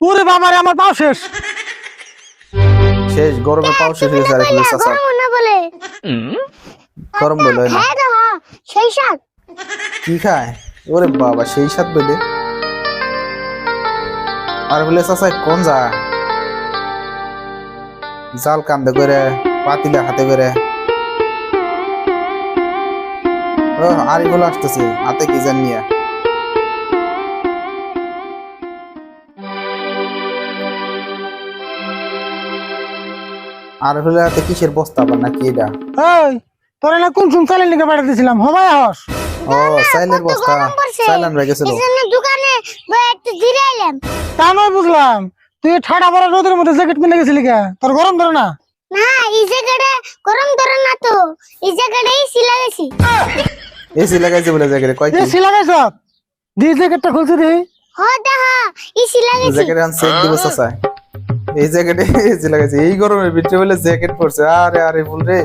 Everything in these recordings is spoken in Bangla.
ওরে বাবারে আমার পাও শেষ। শেষ গরমে পাও শেষ হয়ে গেছে গরম না বলে? গরম বলে না। হ্যাঁ সেই সাত কি খায়? ওরে বাবা সেই সাত বলে। আরিফুলের চাচা কোন যা? জাল কান্দে করে পাতিলে হাতে করে। ও আরিফুল আসতেছে হাতে কি জান নিয়ে আরিফুলের হাতে কিসের বস্তা আবার নাকি এটা? এই তোরা না কোন শুন চালের লিখে পাঠিয়ে দিয়েছিলাম হবাই হস। ও সাইলের বস্তা। সাইলান হয়ে গেছিল। এই দোকানে বয়ে একটু ঘিরে তা নয় বুঝলাম। তুই ঠাডা পড়া রোদের মধ্যে জ্যাকেট কিনে গেছিলি কে? তোর গরম ধরে না? না এই জায়গাটা গরম ধরে না তো। এই জায়গাটাই সিলা গেছি এসি লাগাইছে বলে জায়গায় কয় এ কি? সিলা গাইছ দি জ্যাকেটটা খুলছি দি হ দেখা এই সিলা গেছি জ্যাকেট আন সেক দিব চাচা। এই জ্যাকেটে এসি লাগাইছে। এই গরমের ভিতরে বলে জ্যাকেট পরছে। আরে আরে ফুল রে।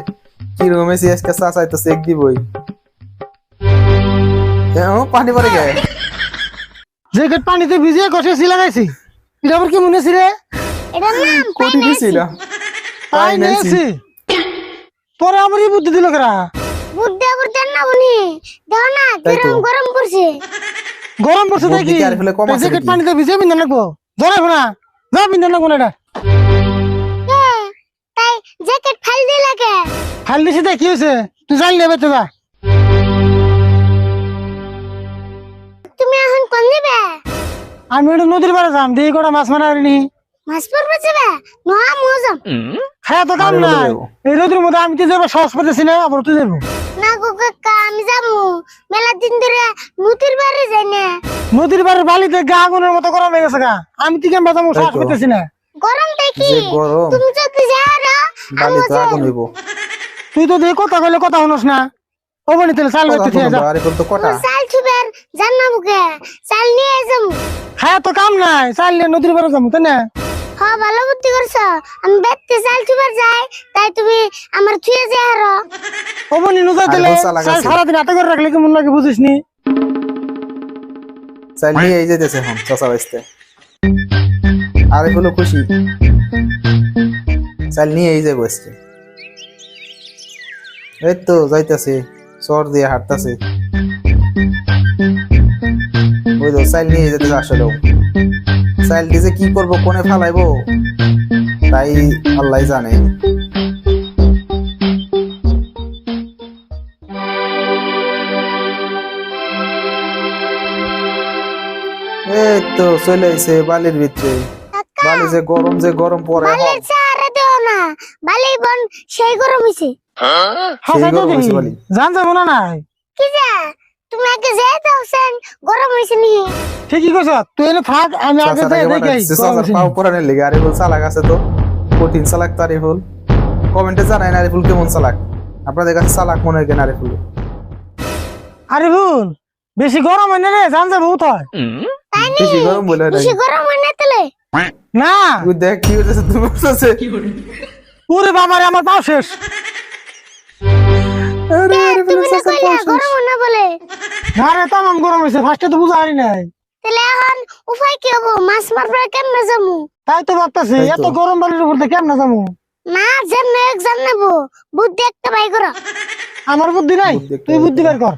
কি রকম এসি আজকে চাচাই তো সেক দিবই। ও পানি পড়ে গে জ্যাকেট পানিতে ভিজিয়ে কষে সিলা গাইছি এটা আবার কি মনে ছিল রে? এটার নাম কোটি দিছিল। তাই নিয়েছি পরে আমার বুদ্ধি দিল কেরা? বুদ্ধে বুদ্ধে না বনি দেখো না। কিরম গরম পড়ছে। গরম পড়ছে তাই কি কি আর ফেলে কম আছে জ্যাকেট পানিতে ভিজিয়ে বিন্দন লাগবো ধরে না যা লাগবো না এটা। তাই জ্যাকেট ফাল দিয়ে লাগে। খাল দিছি তাই কি হয়েছে? তুই জানি নেবে তো যা তুমি এখন কোন দিবে? আমি একটু নদীর পাড়ে যাম কটা মাছ মারা নি মাছ পড়বে যাবে? নোয়া মজম খায়া তো কাম নাই। এই রোদের মধ্যে আমি তো যাব? সাহস পেতেছি না আবার তুই যাব? না গো কাকা আমি যাব। মেলা দিন ধরে নদীর বাড়ি যাই না। নদীর বাড়ির বালিতে গা আগুনের মতো গরম হয়ে গেছে গা। আমি তো কেমন যাব সাহস পেতেছি না। গরম দেখি। যে গরম। তুমি যদি না বালি তো আগুন হইব। তুই তো দিয়ে কথা কইলে কথা শুনোস না। তাহলে চাল করতে যা। আরে তো কটা। চাল ছুবের জান্না বুকে চাল নিয়ে যাব। খায়া তো কাম নাই। চাল নিয়ে নদীর পাড়ে যাব তাই না? হ্যাঁ ভালো বুদ্ধি করছ। আমি বেতে চাল ছুবের যাই তাই তুমি আমার ছুঁয়ে যাই আরও নুজা চাল আছে। সারাদিন হাতে করে রাখলে কেমন লাগে বুঝিস নি চাল নিয়ে এই যেতেছে এখন চাচা বাইসতে আরে ফুল খুশি। চাল নিয়ে এই যে বসছে। এই তো যাইতাছে, চর দিয়ে হাঁটতাছে। ওই তো চাইল নিয়ে যেতে আসলেও চাইল দিয়ে কি কোনে তাই আল্লাহ জানে। এই তো চলে আইছে বালির ভিতরে। বালি যে গরম যে গরম পরে বালির চারে দেও না। বালি বন সেই গরম হইছে। হাসাই তো গরম দেখি। হয়েছে বালি। জান যাব না নাই। কি যে? তুমি আগে যেয়ে দাওছেন গরম হইছে নি। ঠিকই কইছ তুই এনে থাক আমি আগে যাই দেখি চাচার পাও পরানের লেগে আরিফুল চালাক আছে তো। কঠিন চালাক তো আরিফুল। কমেন্টে জানাই না আরিফুল কেমন চালাক। আপনাদের কাছে চালাক মনে হয় কেন আরিফুল? আরে ভুল বেশি গরম হয় না রে জান যাব উঠায় তাই নি? বেশি গরম বলে বেশি গরম হয় না না। দেখ কি হইতেছে তুমি বলতেছে। ওরে বাবারে আমার পাও শেষ। আরে আরিফুলের তুমি না কইলা গরম না বলে? না তামাম গরম হয়েছে ফার্স্টে তো বুঝা নাই। তাহলে এখন উপায় কি হব? মাছ মারবে কেমনে যাব? তাই তো ভাবতেছি এত গরম বালির উপর কেমন না যাব? না যেমন একজন নেব বুদ্ধি একটা বাই করো। আমার বুদ্ধি নাই? তুই বুদ্ধি বের কর।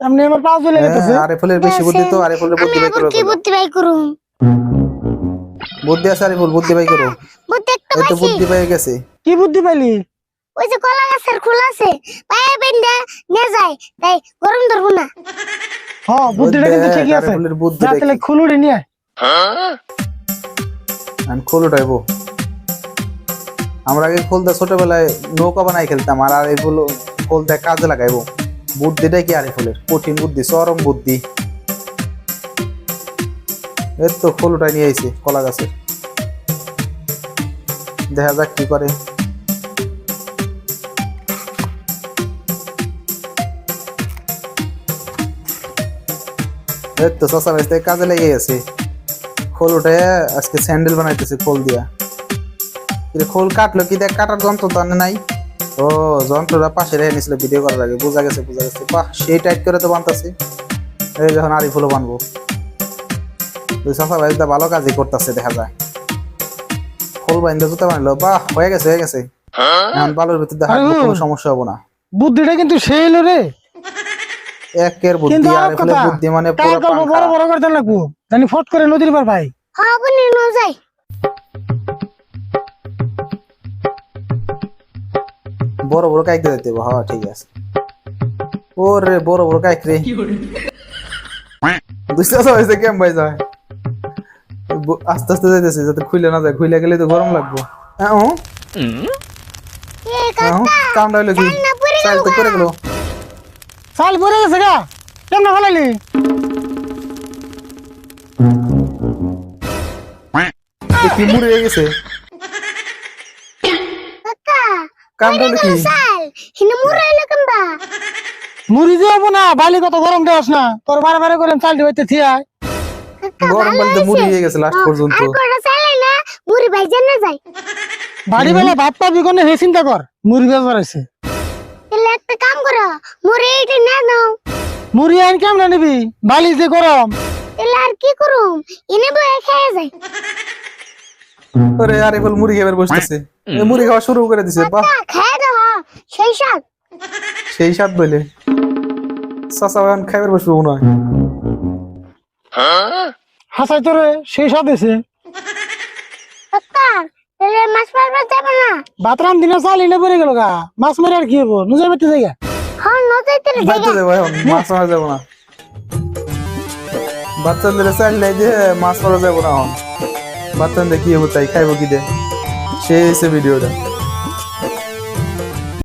এমনি আমার চলে গেছে হ্যাঁ, বেশি বুদ্ধি তো বুদ্ধি বাই করো কি বুদ্ধি বাই করুম? বুদ্ধি আছে আরিফুল বুদ্ধি বাই করো। বুদ্ধি একটা পাইছি। বুদ্ধি পেয়ে গেছে। কি বুদ্ধি পাইলি? ওই যে কলা গাছের খোলা আছে পায়ে বেঁধে নিয়ে যায় তাই গরম ধরবো না। হ বুদ্ধিটা কিন্তু ঠিকই আছে। আরিফুলের বুদ্ধি যা তাহলে খুলুড়ি নিয়ে আয়। আমি খোল উঠাইবো। আমরা আগে খোলতে ছোটবেলায় নৌকা বানাই খেলতাম আর আর এগুলো খোলতে কাজে লাগাইবো। বুদ্ধিটাই কি আরে ফুলের কঠিন বুদ্ধি চরম বুদ্ধি। এই তো খোল উঠাই নিয়ে আইছে, কলা গাছের দেখা যাক কি করে। এই তো চাষা বাড়িতে কাজে লেগে গেছে। খোল উঠে আজকে স্যান্ডেল বানাইতেছে খোল দিয়া। খোল কাটলো কি দেখ, কাটার যন্ত্র তো নাই। ও, যন্ত্রটা পাশে রেখে নিছিল ভিডিও করার আগে। বোঝা গেছে বোঝা গেছে। বাহ, সেই টাইট করে তো বানতাছে। এই যখন আরি ফুলও বানবো। দুই ভালো কাজই করতেছে দেখা যায়। খোল বাইন্দা জুতা বানাইলো বাহ হয়ে গেছে হয়ে গেছে। এখন বালুর ভিতর দেখা কোনো সমস্যা হব না। বুদ্ধিটা কিন্তু সেই এলো রে একের বুদ্ধি আর এফলে বুদ্ধি মানে পুরো বড়। বড় করতে লাগবো জানি ফট করে নদীর পার ভাই হ্যাঁ বনি ন যাই বড় বড় কাইক দিতে দেবো হ্যাঁ ঠিক আছে। ওরে বড় বড় কাইক রে। দুইটা ভাই যায়? আস্তে আস্তে যাইতেছে যাতে খুলে না যায় খুলে গেলে তো গরম লাগবো। হ্যাঁ ও, হ্যাঁ হইল কি চাল তো পড়ে গেল। চাল পরে গেছে গা কেমন ফেলাইলি? এ কি মুড়ে গেছে? কাকা হইল কি? হিনে মুরা এলো কেমবা? মুড়ি দিয়ে না বালি কত গরম দেওয়াস না। তোর বারে বারে করে চাল দিবাইতে থিয়ায়। গরম বলতে মুড়ি হয়ে গেছে লাস্ট হ্যাঁ, পর্যন্ত। আর কটা চালাই না মুড়ি ভাই জানা যায়। বাড়ি বেলা ভাত পাবি কোনে হে চিন্তা কর মুড়ি বেজার আছে তাহলে একটা কাম করো মুড়ি এইটা না নাও। মুড়ি আইন কেমন নিবি? বালি যে গরম। তাহলে আর কি করুম? এনে বয়ে খেয়ে যায় ওরে আরে বল মুড়ি খাবার বসতেছে। এ মুড়ি খাওয়া শুরু করে দিছে বাহ। খেয়ে দাও হ্যাঁ, সেই সাথ সেই স্বাদ বলে এখন খাইবার বসবো মনে হয়? হাসাই তোরে সেই সব এসে। কাকা তাহলে মাছ মারবার যাবে না? ভাত রান দিনে চাল এনে পড়ে গেল গা। মাছ মেরে আর কি হব? নুজে বেতে জায়গা হ্যাঁ বাইতে এখন মাছ মারা যাব না। বাচ্চাদের চাইল নাই দিয়ে মাছ মারা যাব না এখন। বাচ্চাদের কি হব তাই খাইবো কি দে সেই ভিডিওটা।